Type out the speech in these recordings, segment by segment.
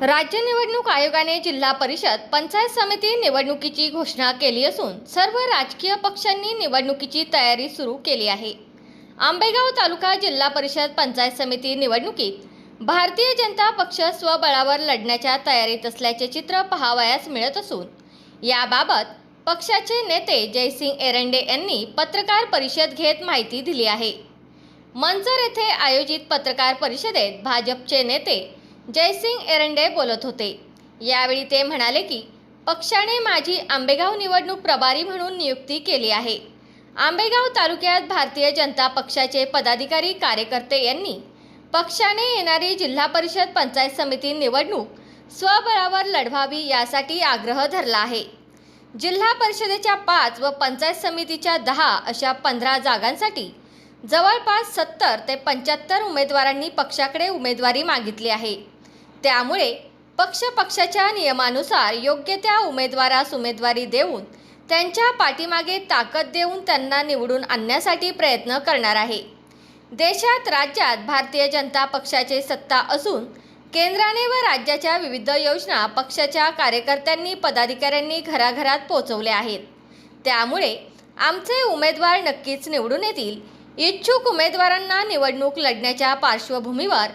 राज्य निवडणूक आयोगाने जिल्हा परिषद पंचायत समिती निवडणुकीची घोषणा केली असून सर्व राजकीय पक्षांनी निवडणुकीची तयारी सुरू केली आहे. आंबेगाव तालुका जिल्हा परिषद पंचायत समिती निवडणुकीत भारतीय जनता पक्ष स्वबळावर लढण्याच्या तयारीत असल्याचे चित्र पाहावयास मिळत असून याबाबत पक्षाचे नेते जयसिंग एरंडे यांनी पत्रकार परिषद घेत माहिती दिली आहे. मंचर येथे आयोजित पत्रकार परिषदेत भाजपचे नेते जयसिंग एरंडे बोलत होते. यावेळी ते म्हणाले की पक्षाने माझी आंबेगाव निवडणूक प्रभारी म्हणून नियुक्ती केली आहे. आंबेगाव तालुक्यात भारतीय जनता पक्षाचे पदाधिकारी कार्यकर्ते यांनी पक्षाने येणारी जिल्हा परिषद पंचायत समिती निवडणूक स्वबळावर लढवावी यासाठी आग्रह धरला आहे. जिल्हा परिषदेच्या पाच व पंचायत समितीच्या दहा अशा पंधरा जागांसाठी जवळपास सत्तर ते पंच्याहत्तर उमेदवारांनी पक्षाकडे उमेदवारी मागितली आहे. त्यामुळे पक्ष पक्षाच्या नियमानुसार योग्य त्या उमेदवारास उमेदवारी देऊन त्यांच्या पाठीमागे ताकद देऊन त्यांना निवडून आणण्यासाठी प्रयत्न करणार आहे. देशात राज्यात भारतीय जनता पक्षाचे सत्ता असून केंद्राने व राज्याच्या विविध योजना पक्षाच्या कार्यकर्त्यांनी पदाधिकाऱ्यांनी घराघरात पोहोचवल्या आहेत. त्यामुळे आमचे उमेदवार नक्कीच निवडून येतील. इच्छुक उमेदवारांना निवडणूक लढण्याच्या पार्श्वभूमीवर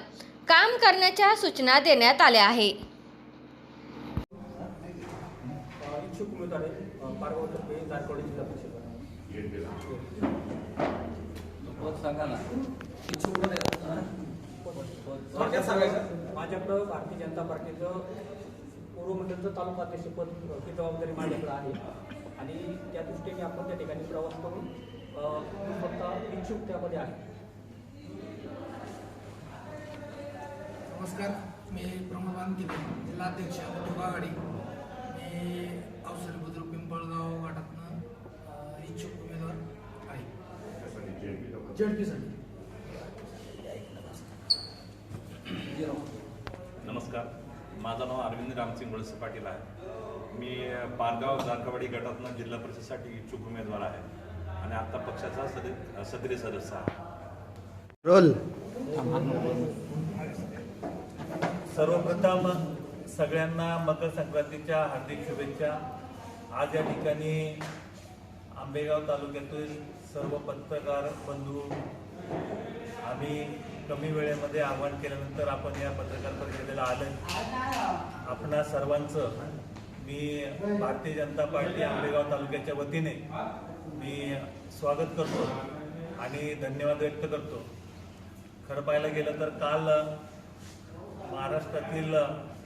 काम करण्याच्या सूचना देण्यात आल्या आहे. इच्छुक माझ्याकडं भारतीय जनता पार्टीचं पूर्व मंडळचं तालुका अध्यक्षपद ही जबाबदारी माझ्याकडे आहे. आणि त्या दृष्टीने आपण त्या ठिकाणी प्रवास करून फक्त इच्छुक त्यामध्ये आहे. नमस्कार. मी प्रमोद वानकिते जिल्हाध्यक्ष आघाडी. मी अवसरी बुद्रुक पिंपळगाव गटातनं इच्छुक उमेदवार आहे. झडपीसाठी जे राहू. नमस्कार. माझं नाव अरविंद रामसिंग वळसे पाटील आहे. मी पारगाव जारकावाडी गटातनं जिल्हा परिषदसाठी इच्छुक उमेदवार आहे आणि आता पक्षाचा सदे सदरी सदस्य आहे. रोल. सर्वप्रथम सगळ्यांना मकर संक्रांतीच्या हार्दिक शुभेच्छा. आज या ठिकाणी आंबेगाव तालुक्यातील सर्व पत्रकार बंधू आम्ही कमी वेळेमध्ये आव्हान केल्यानंतर आपण या पत्रकार परिषदेला आलं. आपणा सर्वांचं मी भारतीय जनता पार्टी आंबेगाव तालुक्याच्या वतीने मी स्वागत करतो आणि धन्यवाद व्यक्त करतो. खरं पाहायला गेलं तर काल महाराष्ट्रातील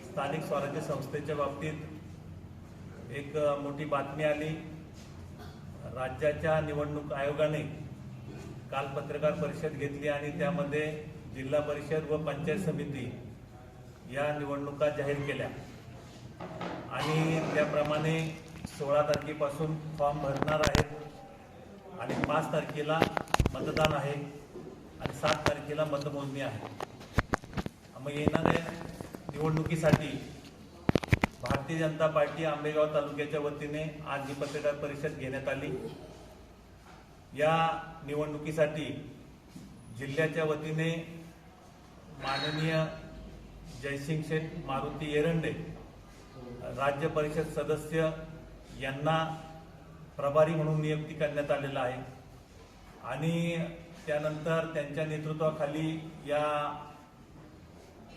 स्थानिक स्वराज्य संस्थेच्या बाबतीत एक मोठी बातमी आली. राज्याच्या निवडणूक आयोगाने काल पत्रकार परिषद घेतली आणि त्यामध्ये जिल्हा परिषद व पंचायत समिती या निवडणुका जाहीर केल्या. आणि त्याप्रमाणे सोळा तारखेपासून फॉर्म भरणार आहेत आणि पाच तारखेला मतदान आहे आणि सात तारखेला मतमोजणी आहे. मग येणाऱ्या निवडणुकीसाठी भारतीय जनता पार्टी आंबेगाव तालुक्याच्या वतीने आज ही पत्रकार परिषद घेण्यात आली. या निवडणुकीसाठी जिल्ह्याच्या वतीने माननीय जयसिंग शेठ मारुती एरंडे राज्य परिषद सदस्य यांना प्रभारी म्हणून नियुक्ती करण्यात आलेला आहे. आणि त्यानंतर त्यांच्या नेतृत्वाखाली या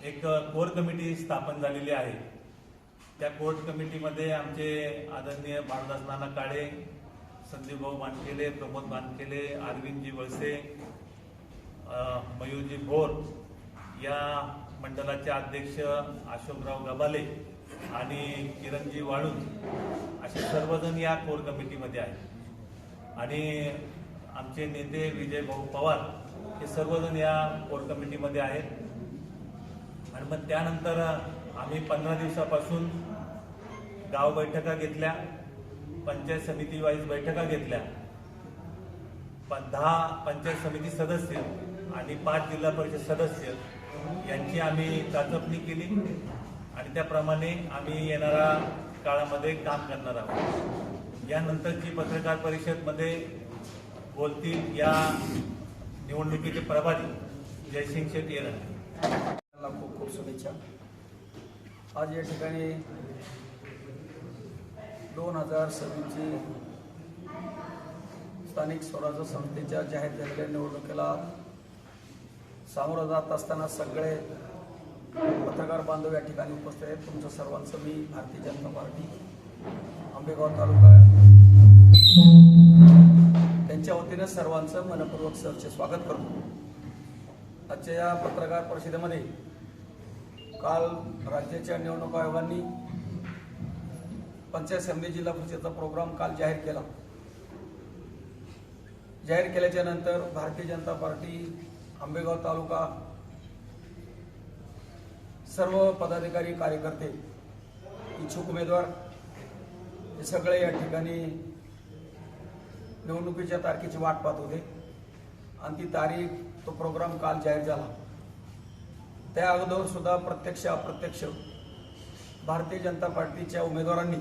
एक कोर कमिटी स्थापन झालेली आहे. त्या कोर्ट कमिटीमध्ये आमचे आदरणीय भारदास नाना काळे संदीपभाऊ मानकेले प्रमोद मानकेले अरविंदजी वळसे मयूरजी भोर या मंडळाचे अध्यक्ष अशोकराव गबाले आणि किरणजी वाळून असे सर्वजण या कोर कमिटीमध्ये आहेत. आणि आमचे नेते विजय भाऊ पवार हे सर्वजण या कोर कमिटीमध्ये आहेत. आणि मग त्यानंतर आम्ही पंधरा दिवसापासून गाव बैठका घेतल्या पंचायत समिती वाईज बैठका घेतल्या. पण दहा पंचायत समिती सदस्य आणि पाच जिल्हा परिषद सदस्य यांची आम्ही चाचपणी केली आणि त्याप्रमाणे आम्ही येणाऱ्या काळामध्ये काम करणार आहोत. यानंतरची पत्रकार परिषदमध्ये बोलतील या निवडणुकीचे प्रभारी जयसिंग शेट्टी येणार खूप शुभेच्छा आज या ठिकाणी दोन हजार सव्वीसची स्थानिक स्वराज्य संस्थेच्या जाहीर झालेल्या निवडणुकीला सामोरं जात असताना सगळे पत्रकार बांधव या ठिकाणी उपस्थित आहेत. तुमचं सर्वांचं मी भारतीय जनता पार्टी आंबेगाव तालुका. त्यांच्या वतीनं सर्वांचं मनपूर्वक सरचे स्वागत करतो. आजच्या या पत्रकार परिषदेमध्ये काल राज्याच्या निवडणूक आयोगांनी पंचायत समिती जिल्हा परिषदेचा प्रोग्राम काल जाहीर केला. जाहीर केल्याच्यानंतर भारतीय जनता पार्टी आंबेगाव तालुका सर्व पदाधिकारी कार्यकर्ते इच्छुक उमेदवार हे सगळे या ठिकाणी निवडणुकीच्या तारखेची वाट पाहत होते. आणि ती तारीख तो प्रोग्राम काल जाहीर झाला. त्या अगोदर सुद्धा प्रत्यक्ष अप्रत्यक्ष भारतीय जनता पार्टीच्या उमेदवारांनी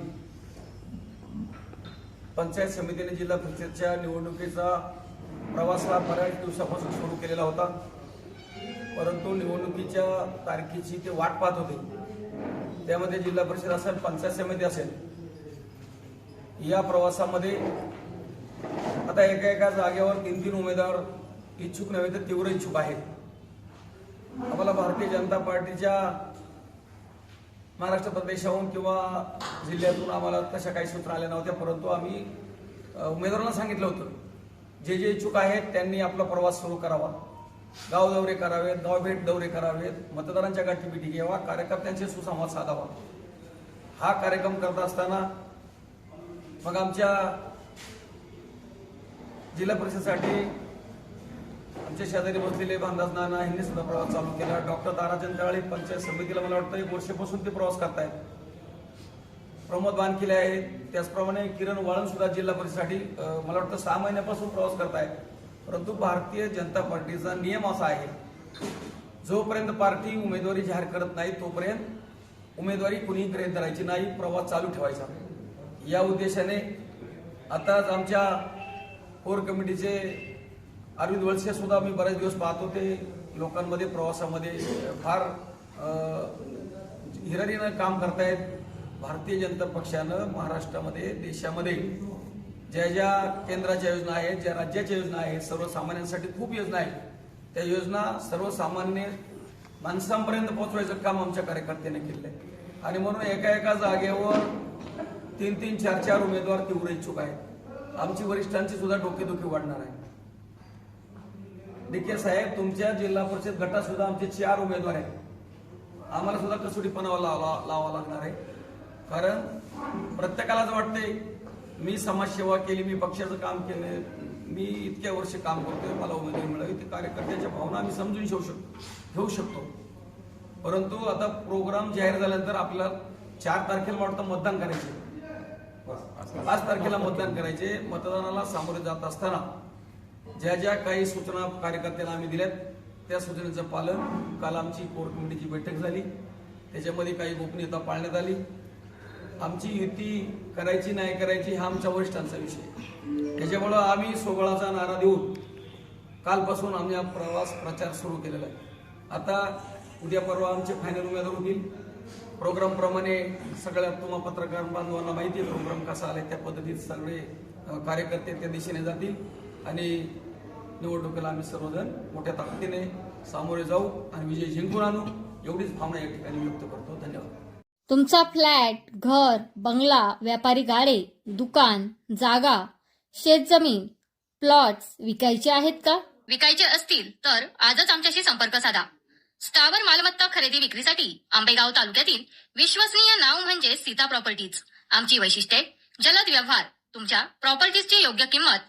पंचायत समितीने जिल्हा परिषदच्या निवडणुकीचा प्रवास हा बऱ्याच दिवसापासून सुरू केलेला होता. परंतु निवडणुकीच्या तारखेची ते वाट पाहत होते. त्यामध्ये जिल्हा परिषद असेल पंचायत समिती असेल या प्रवासामध्ये आता एका एका जागेवर तीन तीन उमेदवार इच्छुक नव्हे तर तीव्र इच्छुक आहेत. आम्हाला भारतीय जनता पार्टीच्या महाराष्ट्र प्रदेशाहून किंवा जिल्ह्यातून आम्हाला तशा काही सूत्र आल्या नव्हत्या परंतु आम्ही उमेदवारांना सांगितलं होतं जे जे इच्छुक आहेत त्यांनी आपला प्रवास सुरू करावा. गाव दौरे करावेत गावभेट दौरे करावेत मतदारांच्या गाठीबिटी घ्यावा कार्यकर्त्यांशी सुसंवाद साधावा. हा कार्यक्रम करत असताना मग आमच्या जिल्हा परिषदसाठी आमच्या शेजारी बसलेले भामदास नाना यांनी सुद्धा प्रवास चालू केला. डॉक्टर ताराचंद तळाळे पंचायत समितीला मला वाटतं एक वर्षापासून ते प्रवास करतायत. प्रमोद बानकिले आहेत. त्याचप्रमाणे किरण वाळन सुद्धा जिल्हा परिषदेसाठी मला वाटतं सहा महिन्यापासून प्रवास करतायत. परंतु भारतीय जनता पार्टीचा नियम असा आहे जोपर्यंत पार्टी उमेदवारी जाहीर करत नाही तोपर्यंत उमेदवारी कुणीही ग्रहित धरायची नाही प्रवास चालू ठेवायचा. या उद्देशाने आताच आमच्या कोर कमिटीचे अरविंद वळसे सुद्धा मी बरेच दिवस पाहत. होते लोकांमध्ये प्रवासामध्ये फार अं, हिरारीनं काम करतायत. भारतीय जनता पक्षानं महाराष्ट्रामध्ये देशामध्ये ज्या ज्या केंद्राच्या योजना आहेत ज्या राज्याच्या योजना आहेत सर्वसामान्यांसाठी खूप योजना आहेत. त्या योजना सर्वसामान्य माणसांपर्यंत पोहोचवायचं काम आमच्या कार्यकर्त्यांनी केलं आहे. आणि म्हणून एका एका जागेवर तीन तीन चार चार उमेदवार तीव्र इच्छुक आहेत. आमची वरिष्ठांची सुद्धा डोकेदुखी वाढणार आहे. देखील साहेब तुमच्या जिल्हा परिषद गटात सुद्धा आमचे चार उमेदवार आहेत. आम्हाला सुद्धा कसोटीपणा लावा लावा लागणार आहे. कारण प्रत्येकालाच वाटते मी समाजसेवा केली मी पक्षाचं काम केलं मी इतक्या वर्ष काम करतोय मला उमेदवारी मिळावी ते कार्यकर्त्याच्या भावना आम्ही समजून घेऊ शकतो घेऊ शकतो. परंतु आता प्रोग्राम जाहीर झाल्यानंतर आपल्याला चार तारखेला वाटतं मतदान करायचे. पाच तारखेला मतदान करायचे मतदानाला सामोरे जात असताना. ज्या ज्या काही सूचना कार्यकर्त्यांना आम्ही दिल्यात त्या सूचनेचं पालन काल आमची कोर कमिटीची बैठक झाली. त्याच्यामध्ये काही गोपनीयता पाळण्यात आली. आमची युती करायची नाही करायची हा आमच्या वरिष्ठांचा विषय त्याच्यामुळं आम्ही सोहळाचा नारा देऊन कालपासून आम्ही हा प्रवास प्रचार सुरू केलेला आहे. आता उद्या परवा आमचे फायनल उमेदवार होतील. प्रोग्रामप्रमाणे सगळ्या तुम्हा पत्रकार बांधवांना माहिती आहे प्रोग्राम कसा आला त्या पद्धतीत सगळे कार्यकर्ते त्या दिशेने जातील. आणि निवडणुकीला आम्ही सर्वजण मोठ्या ताकदीने सामोरे जाऊ आणि विजय जिंकून आणू एवढीच भावना या ठिकाणी व्यक्त करतो. धन्यवाद. तुमचा फ्लॅट घर बंगला व्यापारी गाडे दुकान जागा शेतजमीन प्लॉट्स विकायचे आहेत का? विकायचे असतील तर आजच आमच्याशी संपर्क साधा. स्थावर मालमत्ता खरेदी विक्रीसाठी आंबेगाव तालुक्यातील विश्वसनीय नाव म्हणजे सीता प्रॉपर्टीज. आमची वैशिष्ट्ये जलद व्यवहार तुमच्या प्रॉपर्टीजची योग्य किंमत